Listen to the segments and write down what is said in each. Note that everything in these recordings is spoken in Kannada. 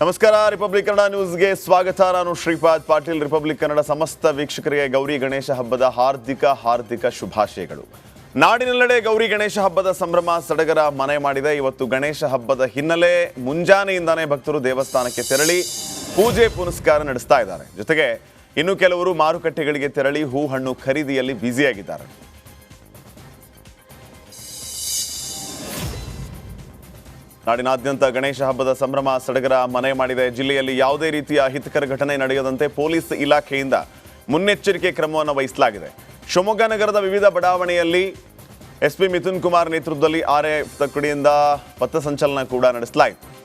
ನಮಸ್ಕಾರ ರಿಪಬ್ಲಿಕ್ ಕನ್ನಡ ನ್ಯೂಸ್ಗೆ ಸ್ವಾಗತ. ನಾನು ಶ್ರೀಪಾದ್ ಪಾಟೀಲ್. ರಿಪಬ್ಲಿಕ್ ಕನ್ನಡ ಸಮಸ್ತ ವೀಕ್ಷಕರಿಗೆ ಗೌರಿ ಗಣೇಶ ಹಬ್ಬದ ಹಾರ್ದಿಕ ಹಾರ್ದಿಕ ಶುಭಾಶಯಗಳು. ನಾಡಿನೆಲ್ಲೆಡೆ ಗೌರಿ ಗಣೇಶ ಹಬ್ಬದ ಸಂಭ್ರಮ ಸಡಗರ ಮನೆ ಮಾಡಿದೆ. ಇವತ್ತು ಗಣೇಶ ಹಬ್ಬದ ಹಿನ್ನೆಲೆ ಮುಂಜಾನೆಯಿಂದಾನೇ ಭಕ್ತರು ದೇವಸ್ಥಾನಕ್ಕೆ ತೆರಳಿ ಪೂಜೆ, ಪುನಸ್ಕಾರ ನಡೆಸ್ತಾ ಇದ್ದಾರೆ. ಜೊತೆಗೆ ಇನ್ನು ಕೆಲವರು ಮಾರುಕಟ್ಟೆಗಳಿಗೆ ತೆರಳಿ ಹೂ ಹಣ್ಣು ಖರೀದಿಯಲ್ಲಿ ಬ್ಯುಸಿಯಾಗಿದ್ದಾರೆ. ನಾಡಿನಾದ್ಯಂತ ಗಣೇಶ ಹಬ್ಬದ ಸಂಭ್ರಮ ಸಡಗರ ಮನೆ ಮಾಡಿದೆ. ಜಿಲ್ಲೆಯಲ್ಲಿ ಯಾವುದೇ ರೀತಿಯ ಅಹಿತಕರ ಘಟನೆ ನಡೆಯದಂತೆ ಪೊಲೀಸ್ ಇಲಾಖೆಯಿಂದ ಮುನ್ನೆಚ್ಚರಿಕೆ ಕ್ರಮವನ್ನು ವಹಿಸಲಾಗಿದೆ. ಶಿವಮೊಗ್ಗ ನಗರದ ವಿವಿಧ ಬಡಾವಣೆಯಲ್ಲಿ ಎಸ್ಪಿ ಮಿಥುನ್ ಕುಮಾರ್ ನೇತೃತ್ವದಲ್ಲಿ ಆರ್ಎಫ್ ತಕ್ಕಡಿಯಿಂದ ಪಥಸಂಚಲನ ಕೂಡ ನಡೆಸಲಾಯಿತು.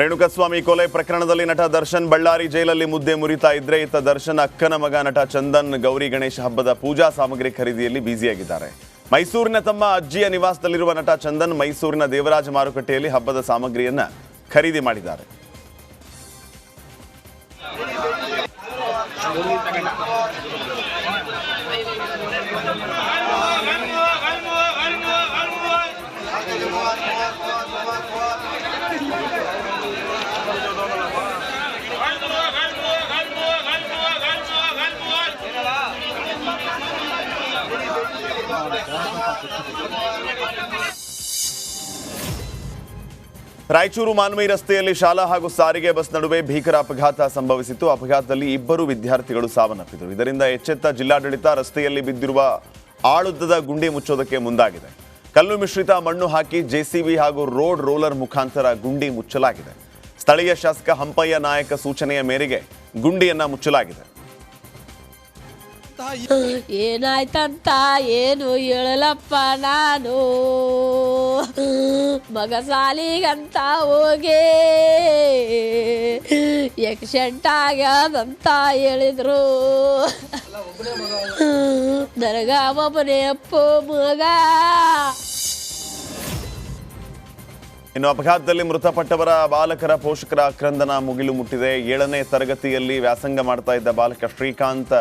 ರೇಣುಕಸ್ವಾಮಿ ಕೊಲೆ ಪ್ರಕರಣದಲ್ಲಿ ನಟ ದರ್ಶನ್ ಬಳ್ಳಾರಿ ಜೈಲಲ್ಲಿ ಮುದ್ದೆ ಮುರಿತಾ ಇದ್ರೆ ಇತ್ತ ದರ್ಶನ್ ಅಕ್ಕನ ಮಗ ನಟ ಚಂದನ್ ಗೌರಿ ಗಣೇಶ ಹಬ್ಬದ ಪೂಜಾ ಸಾಮಗ್ರಿ ಖರೀದಿಯಲ್ಲಿ ಬ್ಯುಸಿಯಾಗಿದ್ದಾರೆ. ಮೈಸೂರಿನ ತಮ್ಮ ಅಜ್ಜಿಯ ನಿವಾಸದಲ್ಲಿರುವ ನಟ ಚಂದನ್ ಮೈಸೂರಿನ ದೇವರಾಜ ಮಾರುಕಟ್ಟೆಯಲ್ಲಿ ಹಬ್ಬದ ಸಾಮಗ್ರಿಯನ್ನ ಖರೀದಿ ಮಾಡಿದ್ದಾರೆ. ರಾಯಚೂರು ಮಾನ್ವಿ ರಸ್ತೆಯಲ್ಲಿ ಶಾಲಾ ಹಾಗೂ ಸಾರಿಗೆ ಬಸ್ ನಡುವೆ ಭೀಕರ ಅಪಘಾತ ಸಂಭವಿಸಿತು ಅಪಘಾತದಲ್ಲಿ ಇಬ್ಬರು ವಿದ್ಯಾರ್ಥಿಗಳು ಸಾವನ್ನಪ್ಪಿದರು. ಇದರಿಂದ ಎಚ್ಚೆತ್ತ ಜಿಲ್ಲಾಡಳಿತ ರಸ್ತೆಯಲ್ಲಿ ಬಿದ್ದಿರುವ ಆಳುದ್ದದ ಗುಂಡಿ ಮುಚ್ಚೋದಕ್ಕೆ ಮುಂದಾಗಿದೆ. ಕಲ್ಲು ಮಿಶ್ರಿತ ಮಣ್ಣು ಹಾಕಿ ಜೆಸಿಬಿ ಹಾಗೂ ರೋಡ್ ರೋಲರ್ ಮುಖಾಂತರ ಗುಂಡಿ ಮುಚ್ಚಲಾಗಿದೆ. ಸ್ಥಳೀಯ ಶಾಸಕ ಹಂಪಯ್ಯ ನಾಯಕ ಸೂಚನೆಯ ಮೇರೆಗೆ ಗುಂಡಿಯನ್ನು ಮುಚ್ಚಲಾಗಿದೆ. ಏನಾಯ್ತಂತ ಏನು ಹೇಳಲಪ್ಪ ನಾನು? ಮಗ ಸಾಲಿಗಂತ ಹೋಗಿ. ಎಕ್ಸೆಂಟ್ ಆಗ್ಯದಂತ ಹೇಳಿದ್ರು. ನನಗ ಒಬ್ಬನೇ ಅಪ್ಪ ಮಗ. ಇನ್ನು ಅಪಘಾತದಲ್ಲಿ ಮೃತಪಟ್ಟವರ ಬಾಲಕರ ಪೋಷಕರ ಆಕ್ರಂದನ ಮುಗಿಲು ಮುಟ್ಟಿದೆ. ಏಳನೇ ತರಗತಿಯಲ್ಲಿ ವ್ಯಾಸಂಗ ಮಾಡ್ತಾ ಇದ್ದ ಬಾಲಕ ಶ್ರೀಕಾಂತ್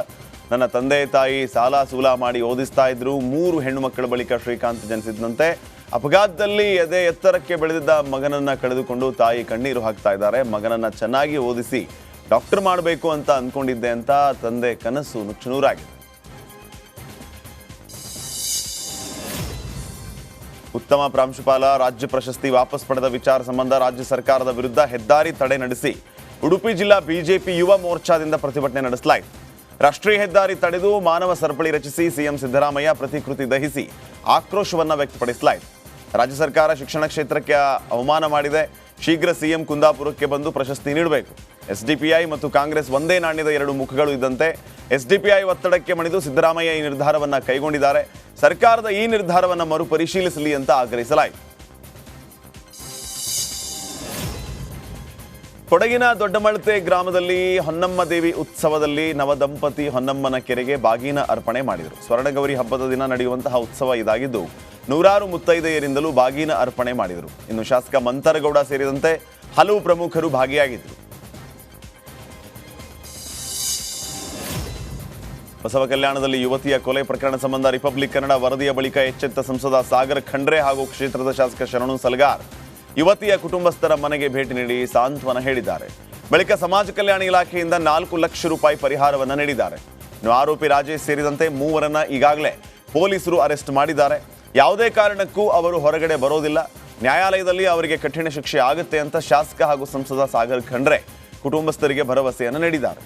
ನನ್ನ ತಂದೆ ತಾಯಿ ಸಾಲ ಸೂಲ ಮಾಡಿ ಓದಿಸ್ತಾ ಇದ್ರು. ಮೂರು ಹೆಣ್ಣು ಮಕ್ಕಳ ಬಳಿಕ ಶ್ರೀಕಾಂತ್ ಜನಿಸಿದಂತೆ ಅಪಘಾತದಲ್ಲಿ ಎದೆ ಎತ್ತರಕ್ಕೆ ಬೆಳೆದಿದ್ದ ಮಗನನ್ನ ಕಳೆದುಕೊಂಡು ತಾಯಿ ಕಣ್ಣೀರು ಹಾಕ್ತಾ ಇದ್ದಾರೆ. ಮಗನನ್ನ ಚೆನ್ನಾಗಿ ಓದಿಸಿ ಡಾಕ್ಟರ್ ಮಾಡಬೇಕು ಅಂತ ಅಂದ್ಕೊಂಡಿದ್ದೆ ಅಂತ ತಂದೆ ಕನಸು ನುಚ್ಚುನೂರಾಗಿದೆ. ಉತ್ತಮ ಪ್ರಾಂಶುಪಾಲ, ರಾಜ್ಯ ಪ್ರಶಸ್ತಿ ವಾಪಸ್ ಪಡೆದ ವಿಚಾರ ಸಂಬಂಧ ರಾಜ್ಯ ಸರ್ಕಾರದ ವಿರುದ್ಧ ಹೆದ್ದಾರಿ ತಡೆ ನಡೆಸಿ. ಉಡುಪಿ ಜಿಲ್ಲಾ ಬಿಜೆಪಿ ಯುವ ಮೋರ್ಚಾದಿಂದ ಪ್ರತಿಭಟನೆ ನಡೆಸಲಾಯಿತು. ರಾಷ್ಟ್ರೀಯ ಹೆದ್ದಾರಿ ತಡೆದು ಮಾನವ ಸರಪಳಿ ರಚಿಸಿ ಸಿಎಂ ಸಿದ್ದರಾಮಯ್ಯ ಪ್ರತಿಕೃತಿ ದಹಿಸಿ ಆಕ್ರೋಶವನ್ನು ವ್ಯಕ್ತಪಡಿಸಲಾಯಿತು. ರಾಜ್ಯ ಸರ್ಕಾರ ಶಿಕ್ಷಣ ಕ್ಷೇತ್ರಕ್ಕೆ ಅವಮಾನ ಮಾಡಿದೆ. ಶೀಘ್ರ ಸಿಎಂ ಕುಂದಾಪುರಕ್ಕೆ ಬಂದು ಪ್ರಶಸ್ತಿ ನೀಡಬೇಕು. ಎಸ್ಡಿಪಿಐ ಮತ್ತು ಕಾಂಗ್ರೆಸ್ ಒಂದೇ ನಾಣ್ಯದ ಎರಡು ಮುಖಗಳು ಇದ್ದಂತೆ ಎಸ್ಡಿಪಿಐ ಒತ್ತಡಕ್ಕೆ ಮಣಿದು ಸಿದ್ದರಾಮಯ್ಯ ಈ ನಿರ್ಧಾರವನ್ನು ಕೈಗೊಂಡಿದ್ದಾರೆ. ಸರ್ಕಾರದ ಈ ನಿರ್ಧಾರವನ್ನು ಮರುಪರಿಶೀಲಿಸಲಿ ಅಂತ ಆಗ್ರಹಿಸಲಾಯಿತು. ಕೊಡಗಿನ ದೊಡ್ಡಮಳತೆ ಗ್ರಾಮದಲ್ಲಿ ಹೊನ್ನಮ್ಮ ದೇವಿ ಉತ್ಸವದಲ್ಲಿ ನವದಂಪತಿ ಹೊನ್ನಮ್ಮನ ಕೆರೆಗೆ ಬಾಗಿನ ಅರ್ಪಣೆ ಮಾಡಿದರು. ಸ್ವರ್ಣಗೌರಿ ಹಬ್ಬದ ದಿನ ನಡೆಯುವಂತಹ ಉತ್ಸವ ಇದಾಗಿದ್ದು, ನೂರಾರು ಮುತ್ತೈದೆಯರಿಂದಲೂ ಬಾಗಿನ ಅರ್ಪಣೆ ಮಾಡಿದರು. ಇನ್ನು ಶಾಸಕ ಮಂತರಗೌಡ ಸೇರಿದಂತೆ ಹಲವು ಪ್ರಮುಖರು ಭಾಗಿಯಾಗಿದ್ದರು. ಬಸವ ಕಲ್ಯಾಣದಲ್ಲಿ ಯುವತಿಯ ಕೊಲೆ ಪ್ರಕರಣ ಸಂಬಂಧ ರಿಪಬ್ಲಿಕ್ ಕನ್ನಡ ವರದಿಯ ಬಳಿಕ ಎಚ್ಚೆತ್ತ ಸಂಸದ ಸಾಗರ್ ಖಂಡ್ರೆ ಹಾಗೂ ಕ್ಷೇತ್ರದ ಶಾಸಕ ಶರಣು ಸಲ್ಗಾರ್ ಯುವತಿಯ ಕುಟುಂಬಸ್ಥರ ಮನೆಗೆ ಭೇಟಿ ನೀಡಿ ಸಾಂತ್ವನ ಹೇಳಿದ್ದಾರೆ. ಬಳಿಕ ಸಮಾಜ ಕಲ್ಯಾಣ ಇಲಾಖೆಯಿಂದ ನಾಲ್ಕು ಲಕ್ಷ ರೂಪಾಯಿ ಪರಿಹಾರವನ್ನು ನೀಡಿದ್ದಾರೆ. ಇನ್ನು ಆರೋಪಿ ರಾಜೇಶ್ ಸೇರಿದಂತೆ ಮೂವರನ್ನ ಈಗಾಗಲೇ ಪೊಲೀಸರು ಅರೆಸ್ಟ್ ಮಾಡಿದ್ದಾರೆ. ಯಾವುದೇ ಕಾರಣಕ್ಕೂ ಅವರು ಹೊರಗಡೆ ಬರೋದಿಲ್ಲ. ನ್ಯಾಯಾಲಯದಲ್ಲಿ ಅವರಿಗೆ ಕಠಿಣ ಶಿಕ್ಷೆ ಆಗುತ್ತೆ ಅಂತ ಶಾಸಕ ಹಾಗೂ ಸಂಸದ ಸಾಗರ್ ಖಂಡ್ರೆ ಕುಟುಂಬಸ್ಥರಿಗೆ ಭರವಸೆಯನ್ನು ನೀಡಿದ್ದಾರೆ.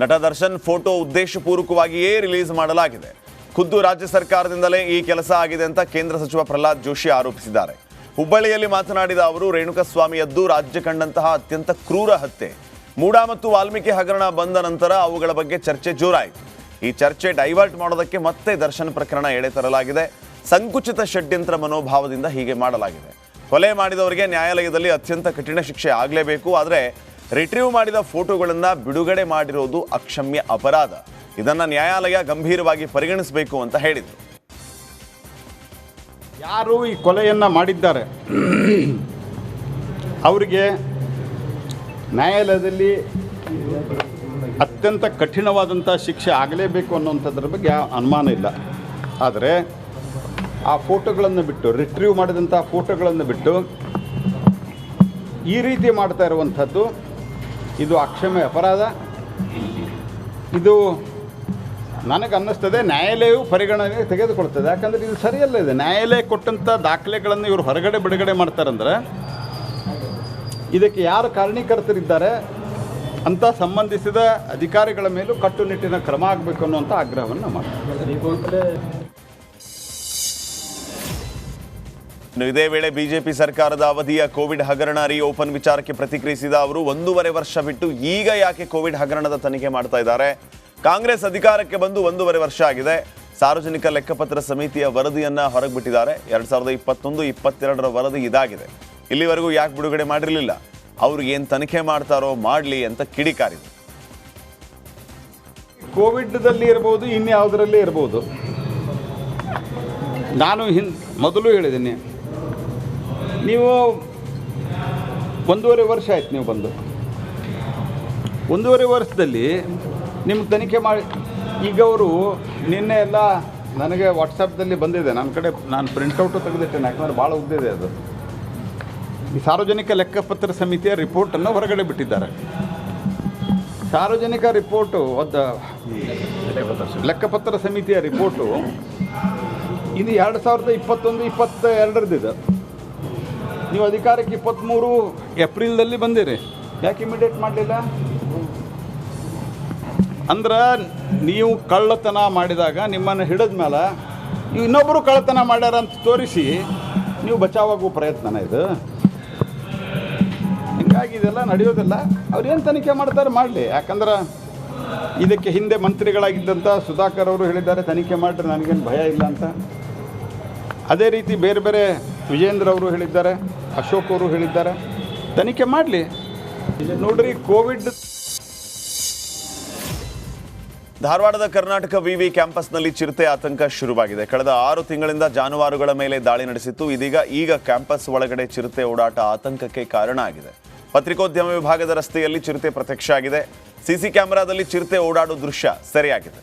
ನಟ ದರ್ಶನ್ ಫೋಟೋ ಉದ್ದೇಶಪೂರ್ವಕವಾಗಿಯೇ ರಿಲೀಸ್ ಮಾಡಲಾಗಿದೆ. ಖುದ್ದು ರಾಜ್ಯ ಸರ್ಕಾರದಿಂದಲೇ ಈ ಕೆಲಸ ಆಗಿದೆ ಅಂತ ಕೇಂದ್ರ ಸಚಿವ ಪ್ರಹ್ಲಾದ್ ಜೋಶಿ ಆರೋಪಿಸಿದ್ದಾರೆ. ಹುಬ್ಬಳ್ಳಿಯಲ್ಲಿ ಮಾತನಾಡಿದ ಅವರು, ರೇಣುಕಸ್ವಾಮಿಯದ್ದು ರಾಜ್ಯ ಕಂಡಂತಹ ಅತ್ಯಂತ ಕ್ರೂರ ಹತ್ಯೆ. ಮೂಡಾ ಮತ್ತು ವಾಲ್ಮೀಕಿ ಹಗರಣ ಬಂದ ನಂತರ ಅವುಗಳ ಬಗ್ಗೆ ಚರ್ಚೆ ಜೋರಾಯಿತು. ಈ ಚರ್ಚೆ ಡೈವರ್ಟ್ ಮಾಡೋದಕ್ಕೆ ಮತ್ತೆ ದರ್ಶನ ಪ್ರಕರಣ ಎಳೆ ತರಲಾಗಿದೆ. ಸಂಕುಚಿತ ಷಡ್ಯಂತ್ರ ಮನೋಭಾವದಿಂದ ಹೀಗೆ ಮಾಡಲಾಗಿದೆ. ಕೊಲೆ ಮಾಡಿದವರಿಗೆ ನ್ಯಾಯಾಲಯದಲ್ಲಿ ಅತ್ಯಂತ ಕಠಿಣ ಶಿಕ್ಷೆ ಆಗಲೇಬೇಕು, ಆದರೆ ರಿಟ್ರೀವ್ ಮಾಡಿದ ಫೋಟೋಗಳನ್ನು ಬಿಡುಗಡೆ ಮಾಡಿರೋದು ಅಕ್ಷಮ್ಯ ಅಪರಾಧ. ಇದನ್ನ ನ್ಯಾಯಾಲಯ ಗಂಭೀರವಾಗಿ ಪರಿಗಣಿಸಬೇಕು ಅಂತ ಹೇಳಿದರು. ಯಾರು ಈ ಕೊಲೆಯನ್ನು ಮಾಡಿದ್ದಾರೆ? ಅವರಿಗೆ ನ್ಯಾಯಾಲಯದಲ್ಲಿ ಅತ್ಯಂತ ಕಠಿಣವಾದಂಥ ಶಿಕ್ಷೆ ಆಗಲೇಬೇಕು ಅನ್ನುವಂಥದ್ರ ಬಗ್ಗೆ ಅನುಮಾನ ಇಲ್ಲ. ಆದರೆ ಆ ಫೋಟೋಗಳನ್ನು ಬಿಟ್ಟು ರಿಟ್ರೀವ್ ಮಾಡಿದಂಥ ಫೋಟೋಗಳನ್ನು ಬಿಟ್ಟು ಈ ರೀತಿ ಮಾಡ್ತಾ ಇರುವಂಥದ್ದು ಇದು ಅಕ್ಷಮ್ಯ ಅಪರಾಧ. ಇದು ನನಗೆ ಅನ್ನಿಸ್ತದೆ ನ್ಯಾಯಾಲಯವು ಪರಿಗಣನೆ ತೆಗೆದುಕೊಳ್ತದೆ. ಯಾಕಂದರೆ ಇದು ಸರಿಯಲ್ಲ ಇದೆ. ನ್ಯಾಯಾಲಯ ಕೊಟ್ಟಂಥ ದಾಖಲೆಗಳನ್ನು ಇವರು ಹೊರಗಡೆ ಬಿಡುಗಡೆ ಮಾಡ್ತಾರಂದ್ರೆ, ಇದಕ್ಕೆ ಯಾರು ಕಾರಣೀಕರ್ತರಿದ್ದಾರೆ ಅಂತ ಸಂಬಂಧಿಸಿದ ಅಧಿಕಾರಿಗಳ ಮೇಲೂ ಕಟ್ಟುನಿಟ್ಟಿನ ಕ್ರಮ ಆಗಬೇಕು ಅನ್ನುವಂಥ ಆಗ್ರಹವನ್ನು ಮಾಡ್ತಾರೆ. ಇದೇ ವೇಳೆ ಬಿಜೆಪಿ ಸರ್ಕಾರದ ಅವಧಿಯ ಕೋವಿಡ್ ಹಗರಣ ರೀ ಓಪನ್ ವಿಚಾರಕ್ಕೆ ಪ್ರತಿಕ್ರಿಯಿಸಿದ ಅವರು, ಒಂದೂವರೆ ವರ್ಷ ಬಿಟ್ಟು ಈಗ ಯಾಕೆ ಕೋವಿಡ್ ಹಗರಣದ ತನಿಖೆ ಮಾಡ್ತಾ ಇದ್ದಾರೆ? ಕಾಂಗ್ರೆಸ್ ಅಧಿಕಾರಕ್ಕೆ ಬಂದು ಒಂದೂವರೆ ವರ್ಷ ಆಗಿದೆ. ಸಾರ್ವಜನಿಕ ಲೆಕ್ಕಪತ್ರ ಸಮಿತಿಯ ವರದಿಯನ್ನ ಹೊರಗ್ಬಿಟ್ಟಿದ್ದಾರೆ. ಎರಡ್ ಸಾವಿರದ ಇಪ್ಪತ್ತೊಂದು ಇಪ್ಪತ್ತೆರಡರ ವರದಿ ಇದಾಗಿದೆ. ಇಲ್ಲಿವರೆಗೂ ಯಾಕೆ ಬಿಡುಗಡೆ ಮಾಡಿರಲಿಲ್ಲ? ಅವ್ರು ಏನು ತನಿಖೆ ಮಾಡ್ತಾರೋ ಮಾಡಲಿ ಅಂತ ಕಿಡಿಕಾರಿದ್ರು ಕೋವಿಡ್ದಲ್ಲಿ ಇರ್ಬೋದು ಇನ್ಯಾವುದರಲ್ಲೇ ಇರ್ಬೋದು? ನಾನು ಹಿನ್ ಮೊದಲು ಹೇಳಿದ್ದೀನಿ. ನೀವು ಒಂದೂವರೆ ವರ್ಷ ಆಯ್ತು ನೀವು ಬಂದು. ಒಂದೂವರೆ ವರ್ಷದಲ್ಲಿ ನಿಮ್ಗೆ ತನಿಖೆ ಮಾಡಿ, ಈಗ ಅವರು ನಿನ್ನೆ ಎಲ್ಲ ನನಗೆ ವಾಟ್ಸಪ್ದಲ್ಲಿ ಬಂದಿದೆ. ನನ್ನ ಕಡೆ ನಾನು ಪ್ರಿಂಟೌಟು ತೆಗೆದಿಟ್ಟೇನೆ ಯಾಕಂದರೆ ಭಾಳ ಉದ್ದಿದೆ ಅದು. ಈ ಸಾರ್ವಜನಿಕ ಲೆಕ್ಕಪತ್ರ ಸಮಿತಿಯ ರಿಪೋರ್ಟನ್ನು ಹೊರಗಡೆ ಬಿಟ್ಟಿದ್ದಾರೆ. ಸಾರ್ವಜನಿಕ ರಿಪೋರ್ಟು ಒದ್ದ ಲೆಕ್ಕಪತ್ರ ಸಮಿತಿಯ ರಿಪೋರ್ಟು ಇದು ಎರಡು ಸಾವಿರದ ಇಪ್ಪತ್ತೊಂದು ಇಪ್ಪತ್ತ ಎರಡರದಿದೆ ನೀವು ಅಧಿಕಾರಕ್ಕೆ ಇಪ್ಪತ್ತ್ಮೂರು ಏಪ್ರಿಲ್ದಲ್ಲಿ ಬಂದಿರಿ. ಯಾಕೆ ಇಮಿಡಿಯೇಟ್ ಮಾಡಲಿಲ್ಲ? ಅಂದ್ರೆ ನೀವು ಕಳ್ಳತನ ಮಾಡಿದಾಗ ನಿಮ್ಮನ್ನು ಹಿಡಿದ ಮೇಲೆ ಇನ್ನೊಬ್ಬರು ಕಳ್ಳತನ ಮಾಡ್ಯಾರ ಅಂತ ತೋರಿಸಿ ನೀವು ಬಚಾವಾಗುವ ಪ್ರಯತ್ನನ ಇದು. ಹಿಂಗಾಗಿ ಇದೆಲ್ಲ ನಡೆಯೋದಿಲ್ಲ. ಅವ್ರು ಏನು ತನಿಖೆ ಮಾಡ್ತಾರೆ ಮಾಡಲಿ. ಯಾಕಂದ್ರೆ ಇದಕ್ಕೆ ಹಿಂದೆ ಮಂತ್ರಿಗಳಾಗಿದ್ದಂಥ ಸುಧಾಕರ್ ಅವರು ಹೇಳಿದ್ದಾರೆ, ತನಿಖೆ ಮಾಡಿದ್ರೆ ನನಗೇನು ಭಯ ಇಲ್ಲ ಅಂತ. ಅದೇ ರೀತಿ ಬೇರೆ ಬೇರೆ ವಿಜೇಂದ್ರ ಅವರು ಹೇಳಿದ್ದಾರೆ, ಅಶೋಕ್ ಅವರು ಹೇಳಿದ್ದಾರೆ. ತನಿಖೆ ಮಾಡಲಿ. ನೋಡ್ರಿ, ಕೋವಿಡ್ ಧಾರವಾಡದ ಕರ್ನಾಟಕ ವಿವಿ ಕ್ಯಾಂಪಸ್ನಲ್ಲಿ ಚಿರತೆ ಆತಂಕ ಶುರುವಾಗಿದೆ. ಕಳೆದ ಆರು ತಿಂಗಳಿಂದ ಜಾನುವಾರುಗಳ ಮೇಲೆ ದಾಳಿ ನಡೆಸಿತ್ತು. ಇದೀಗ ಈಗ ಕ್ಯಾಂಪಸ್ ಒಳಗಡೆ ಚಿರತೆ ಓಡಾಟ ಆತಂಕಕ್ಕೆ ಕಾರಣ ಆಗಿದೆ. ಪತ್ರಿಕೋದ್ಯಮ ವಿಭಾಗದ ರಸ್ತೆಯಲ್ಲಿ ಚಿರತೆ ಪ್ರತ್ಯಕ್ಷ ಆಗಿದೆ. ಸಿಸಿ ಕ್ಯಾಮೆರಾದಲ್ಲಿ ಚಿರತೆ ಓಡಾಡುವ ದೃಶ್ಯ ಸೆರೆಯಾಗಿದೆ.